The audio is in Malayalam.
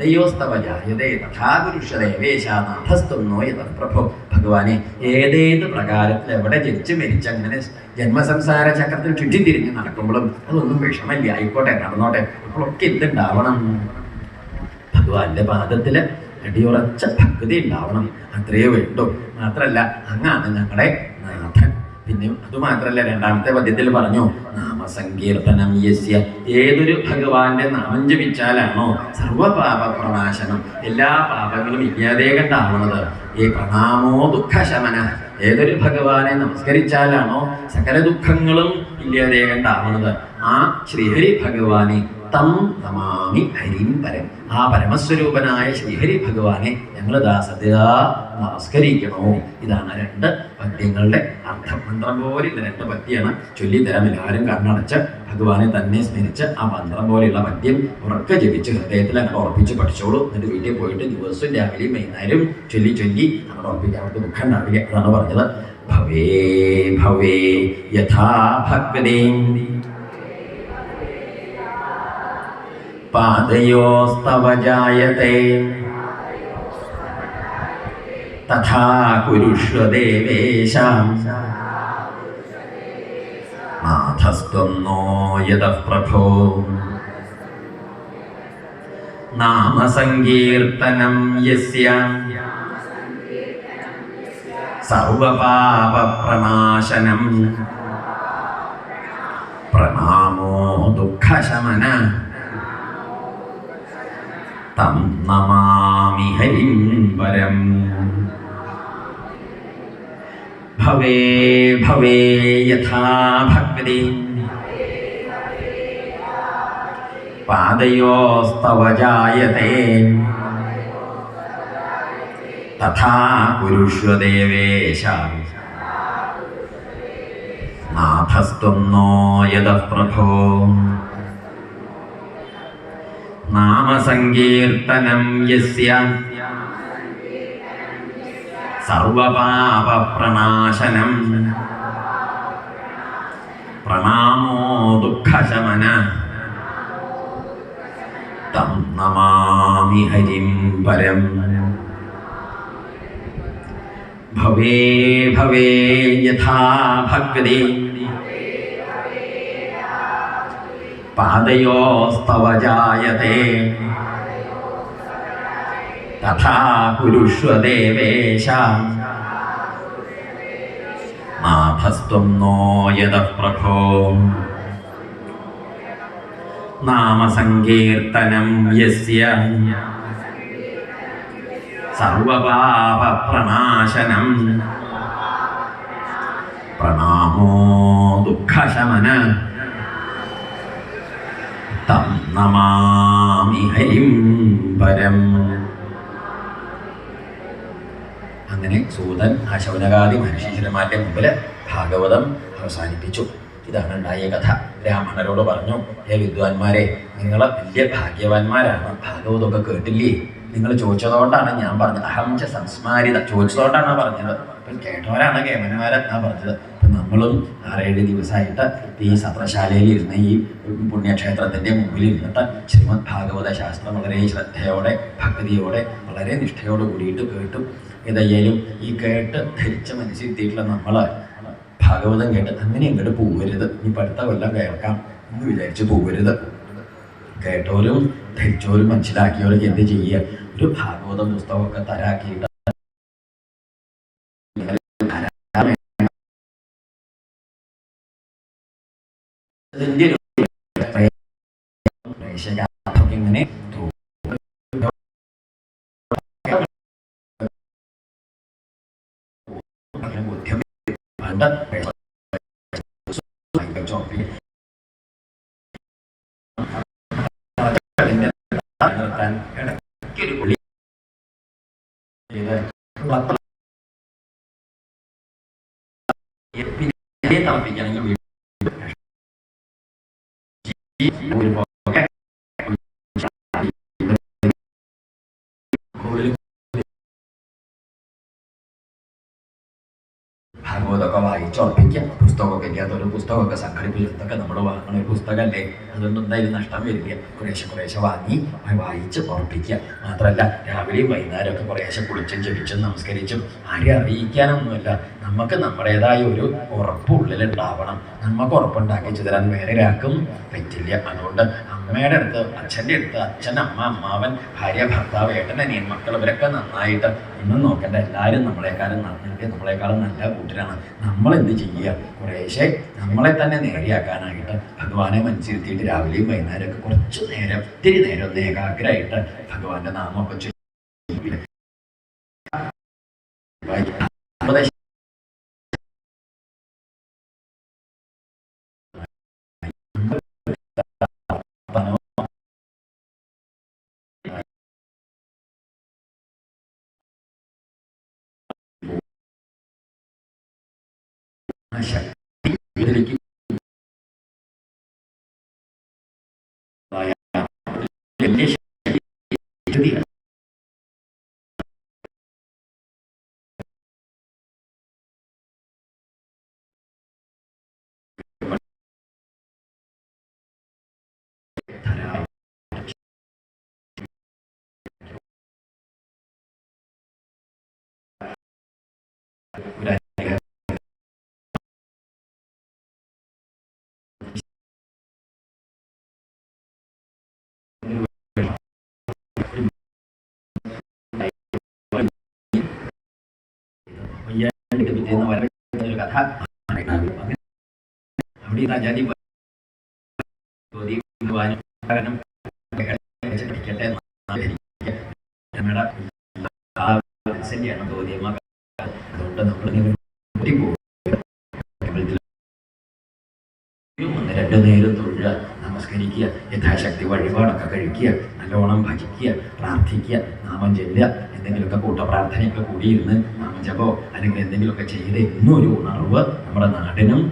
ദയോസ്തവ ജായതേ തഥാ പുരുഷദേവേശാനാഥസ്തുന്നോ യഥ പ്രഭോ. ഭഗവാനെ ഏതേത് പ്രകാരത്തിൽ എവിടെ ജനിച്ച് മരിച്ച് അങ്ങനെ ജന്മസംസാര ചക്രത്തിൽ ചുറ്റിത്തിരിഞ്ഞ് നടക്കുമ്പോഴും അതൊന്നും വിഷമല്ല ആയിക്കോട്ടെ നടന്നോട്ടെ. അപ്പോഴൊക്കെ എന്തുണ്ടാവണം? ഭഗവാന്റെ പാദത്തിൽ അടിയുറച്ച ഭക്തി ഉണ്ടാവണം. അത്രയേ വേണ്ടു. മാത്രല്ല അങ്ങാണ് ഞങ്ങളുടെ നാഥൻ പിന്നെ അതുമാത്രല്ല രണ്ടാമത്തെ പദ്യത്തിൽ പറഞ്ഞു നാമസങ്കീർത്തനം യസ്യ. ഏതൊരു ഭഗവാന്റെ നാമം ജപിച്ചാലാണോ സർവപാപ പ്രണാശനം എല്ലാ പാപങ്ങളും ഇല്ലാതെ കണ്ടാവുന്നത് ഈ പ്രണാമോ ദുഃഖശമന. ഏതൊരു ഭഗവാനെ നമസ്കരിച്ചാലാണോ സകല ദുഃഖങ്ങളും ഇല്ലാതെ കണ്ടാവുന്നത് ആ ശ്രീഹരി ഭഗവാനെ തം നമാമി ഹരിം പരം. ആ പരമസ്വരൂപനായ ശ്രീഹരി ഭഗവാനെ ഞങ്ങൾ ദാ സദ്യതാ നമസ്കരിക്കണോ? ഇതാണ് രണ്ട് പദ്യങ്ങളുടെ അർത്ഥം. മന്ത്രം പോലെ ഇത് രണ്ട് പദ്യമാണ് ചൊല്ലിത്തരാം എല്ലാവരും കണ്ണടച്ച് ഭഗവാനെ തന്നെ സ്മരിച്ച് ആ മന്ത്രം പോലെയുള്ള പദ്യം ഉറക്കെ ജപിച്ച് ഹൃദയത്തിൽ അങ്ങനെ ഉറപ്പിച്ച് പഠിച്ചോളൂ. എന്നിട്ട് വീട്ടിൽ പോയിട്ട് ദിവസവും രാവിലെയും വൈകുന്നേരം ചൊല്ലി ചൊല്ലി അങ്ങനെ ഉറപ്പിക്കാൻ അവർക്ക് ദുഃഖം ഉണ്ടാവില്ല. അതാണ് പറഞ്ഞത്. ഭവേ ഭവേ യഥാ ഭക്തേ പാദയോസ്തവ जायते തഥാ കുരുഷ്വ ദേവേശ. നാഥസ്ത്വം നോ യതഃ പ്രഭോ. നാമസങ്കീർത്തനം യസ്യ. സർവപാപപ്രണാശനം പ്രണാമോ ദുഃഖശമന. തം നമാമി ഹരിം പരം ഭവേ ഭവേ യഥാ ഭക്തി പാദയോസ്തവ ജായത്തെ തഥാ പുരുഷദേവേശ ദേവേശ നാഥസ്ത്വം നോ യദ പ്രഭോ. നാമസങ്കീർത്തനം യസ്യ. സർവപാപപ്രണാശനം. പ്രണാമോ ദുഃഖശമന. തം നമാമി ഹരിം പരം. ഭവേ ഭവേ യഥാ ഭക്തി പാദയോസ്തവ ജായത്തെ തഥാ കുരുഷ്വ ദേവേശ നാഥസ്ത്വം നോ യതഃ പ്രഭോ. നാമസങ്കീർത്തനം യസ്യ. സർവപാപപ്രണാശനം പ്രണാമോ ദുഃഖശമന. തം നമാമി ഹരിം പരം. അങ്ങനെ സൂതൻ ആ ശൗനകാദി മഹർഷീശ്വരന്മാരുടെ മുമ്പിൽ ഭാഗവതം അവസാനിപ്പിച്ചു. ഇതാണ് ഉണ്ടായ കഥ. ബ്രാഹ്മണരോട് പറഞ്ഞു ഹേ വിദ്വാൻമാരെ നിങ്ങൾ വലിയ ഭാഗ്യവാന്മാരാണ്. ഭാഗവതമൊക്കെ കേട്ടില്ലേ? നിങ്ങൾ ചോദിച്ചതുകൊണ്ടാണ് ഞാൻ പറഞ്ഞത്. അഹം ച സംസ്മാരിത. ചോദിച്ചതുകൊണ്ടാണ് പറഞ്ഞത്. ഇപ്പം കേട്ടവരാണ് കേമന്മാരെന്നാ പറഞ്ഞത്. നമ്മളും ആറേഴ് ദിവസമായിട്ട് ഈ സത്രശാലയിൽ ഇരുന്ന് ഈ പുണ്യക്ഷേത്രത്തിന്റെ മുമ്പിൽ ഇരുന്നിട്ട് ശ്രീമദ് ഭാഗവത ശാസ്ത്രം വളരെ ശ്രദ്ധയോടെ ഭക്തിയോടെ വളരെ നിഷ്ഠയോട് കൂടിയിട്ട് കേട്ടു ഏതായാലും ഈ കേട്ട് ധരിച്ച മനസ്സിലെത്തിയിട്ടുള്ള നമ്മൾ ഭാഗവതം കേട്ട് അങ്ങനെ ഇങ്ങോട്ട് പോകരുത് ഇനി അടുത്ത കൊല്ലം കേൾക്കാം എന്ന് വിചാരിച്ച് പോകരുത് കേട്ടവരും ധരിച്ചവരും മനസ്സിലാക്കിയവരൊക്കെ എന്ത് ചെയ്യുക ഒരു ഭാഗവത പുസ്തകമൊക്കെ തരാക്കിയിട്ട് ചെയ്ത് ഉള്ളപ്പോൾ പിന്നെ തളപ്പിക്കണമെങ്കിൽ വീണ്ടും ഭാഗവതമൊക്കെ വായിച്ചുറപ്പിക്കുക പുസ്തകം പുസ്തകമൊക്കെ ഇല്ലാത്ത ഒരു പുസ്തകമൊക്കെ സംഘടിപ്പിച്ചതൊക്കെ നമ്മൾ വാങ്ങണ ഒരു പുസ്തകമല്ലേ? അതുകൊണ്ട് എന്തായാലും നഷ്ടം വരില്ല. കുറേശ്ശെ കുറേശ്ശെ വാങ്ങി വായിച്ച് ഉറപ്പിക്കുക. മാത്രമല്ല രാവിലെയും വൈകുന്നേരമൊക്കെ കുറേശ്ശെ കുളിച്ചും ജപിച്ചും നമസ്കരിച്ചും ആരെയും അറിയിക്കാനൊന്നുമില്ല. നമുക്ക് നമ്മുടേതായ ഒരു ഉറപ്പ് ഉള്ളിലുണ്ടാവണം നമുക്ക് ഉറപ്പുണ്ടാക്കി തരാൻ വേറെ ഒരാൾക്കും പറ്റില്ല. അതുകൊണ്ട് അമ്മയുടെ അടുത്ത് അച്ഛന്റെ അടുത്ത് അച്ഛൻ അമ്മ അമ്മാവൻ ഭാര്യ ഭർത്താവ് ഏട്ടൻ അനിയൻ മക്കൾ ഇവരൊക്കെ നന്നായിട്ട് ഒന്നും നോക്കേണ്ട. എല്ലാവരും നമ്മളെക്കാളും നന്നായിട്ട് നമ്മളെക്കാളും നല്ല കൂട്ടരാണ്. നമ്മളെന്ത് ചെയ്യുക? കുറേശ്ശെ നമ്മളെ തന്നെ നേരെയാക്കാനായിട്ട് ഭഗവാനെ മനസ്സിരുത്തിയിട്ട് രാവിലെയും വൈകുന്നേരമൊക്കെ കുറച്ച് നേരം ഒത്തിരി നേരം ഏകാഗ്രമായിട്ട് ഭഗവാന്റെ നാമമൊക്കെ சக்தி எதிரிக்கு അവിടെ കാരണം പഠിക്കട്ടെ അതുകൊണ്ട് നമ്മൾ പോകും ഒന്ന് രണ്ട് നേരം തൊഴുക നമസ്കരിക്കുക യഥാശക്തി വഴിപാടൊക്കെ കഴിക്കുക നല്ലോണം ഭജിക്കുക പ്രാർത്ഥിക്കുക നാമം ചെല്ലുക എന്തെങ്കിലുമൊക്കെ കൂട്ടപ്രാർത്ഥനയൊക്കെ കൂടിയിരുന്ന് നാമജപോ അല്ലെങ്കിൽ എന്തെങ്കിലുമൊക്കെ ചെയ്ത് ഇന്നൊരു ഉണർവ് നമ്മുടെ നാടിനും